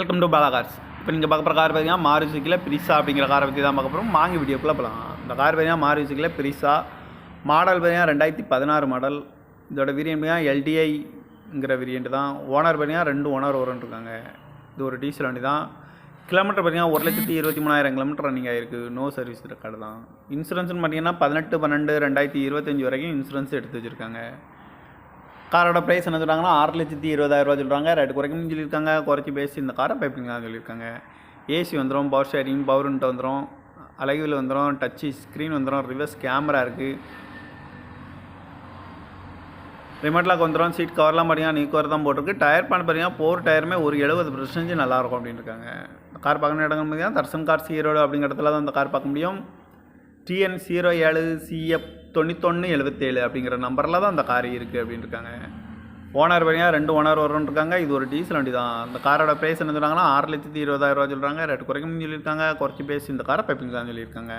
Welcome to Bala cars இப்போ நீங்கள் பார்க்க போகிற கார் பார்த்தீங்கன்னா மாருசிக்கில் பிரிசா அப்படிங்கிற காரை பற்றி தான் பார்க்க போகிறோம் வாங்கி வீடியோக்குள்ளே போகலாம் இந்த கார் பார்த்தீங்கன்னா மாருசிக்கில் பிரிசா மாடல் பார்த்தீங்கன்னா ரெண்டாயிரத்தி பதினாறு மாடல் இதோட வேரியன்ட் பார்த்தீங்கன்னா எல்டிஐங்கிற வேரியன்ட் தான். ஓனர் பார்த்தீங்கன்னா ரெண்டு ஓனர் ஓரன் இருக்காங்க. இது ஒரு டீசல் வண்டி தான். கிலோமீட்டர் பார்த்தீங்கன்னா ஒரு லட்சத்தி இருபத்தி மூணாயிரம் கிலோமீட்டர் ரன்னிங் ஆயிருக்கு. நோ சர்வீஸ் ரெக்கார்டு தான். இன்சூரன்ஸ்னு பார்த்தீங்கன்னா பதினெட்டு பன்னெண்டு ரெண்டாயிரத்தி இருபத்தஞ்சி வரைக்கும் இன்சூரன்ஸ் எடுத்து வச்சுருக்காங்க. காரோட ப்ரைஸ் என்ன சொல்கிறாங்கன்னா ஆறு லட்சத்தி இருபதாயிரரூவா சொல்கிறாங்க ரேட்டு குறைக்கணும்னு சொல்லியிருக்காங்க. குறைச்சி பேசி இந்த காரை பைப்பிங் சொல்லியிருக்காங்க. ஏசி வந்துடும் பவர் ஷேரிங் பவர்ன்ட்டு வந்துடும் அழகில் வந்துடும் டச்சு ஸ்க்ரீன் வந்துடும் ரிவர்ஸ் கேமரா இருக்குது ரிமோட்லாக் வந்துடும் சீட் கவர்லாம் பார்த்தீங்கன்னா நீ கவர் தான் போட்டிருக்கு. டயர் பண்ண பார்த்தீங்கன்னா போர் டயருமே ஒரு எழுபது பர்சன்டேஜ் நல்லாயிருக்கும் அப்படின்னு இருக்காங்க கார் பார்க்கணும் இடங்கள் பார்த்தீங்கன்னா தர்சன் கார் ஈரோடு அப்படிங்கிற இடத்துல தான் அந்த கார் பார்க்க முடியும். டிஎன் ஜீரோ ஏழு சிஎஃப் தொண்ணூத்தொன்று எழுபத்தேழு அப்படிங்கிற நம்பரில் தான் அந்த கார் இருக்குது அப்படின்னு இருக்காங்க ஓனர் வழியாக ரெண்டு ஓனர் வரும்னு இருக்காங்க இது ஒரு டீசல் வண்டி தான் அந்த காரோட ப்ரைஸ் என்ன சொல்கிறாங்கன்னா ஆறு லட்சத்தி இருபதாயிரரூவா சொல்கிறாங்க ரேட்டு குறைக்கணும்னு சொல்லியிருக்காங்க. குறைச்சி பேசி இந்த காரை பைப்பிங் தான் சொல்லியிருக்காங்க.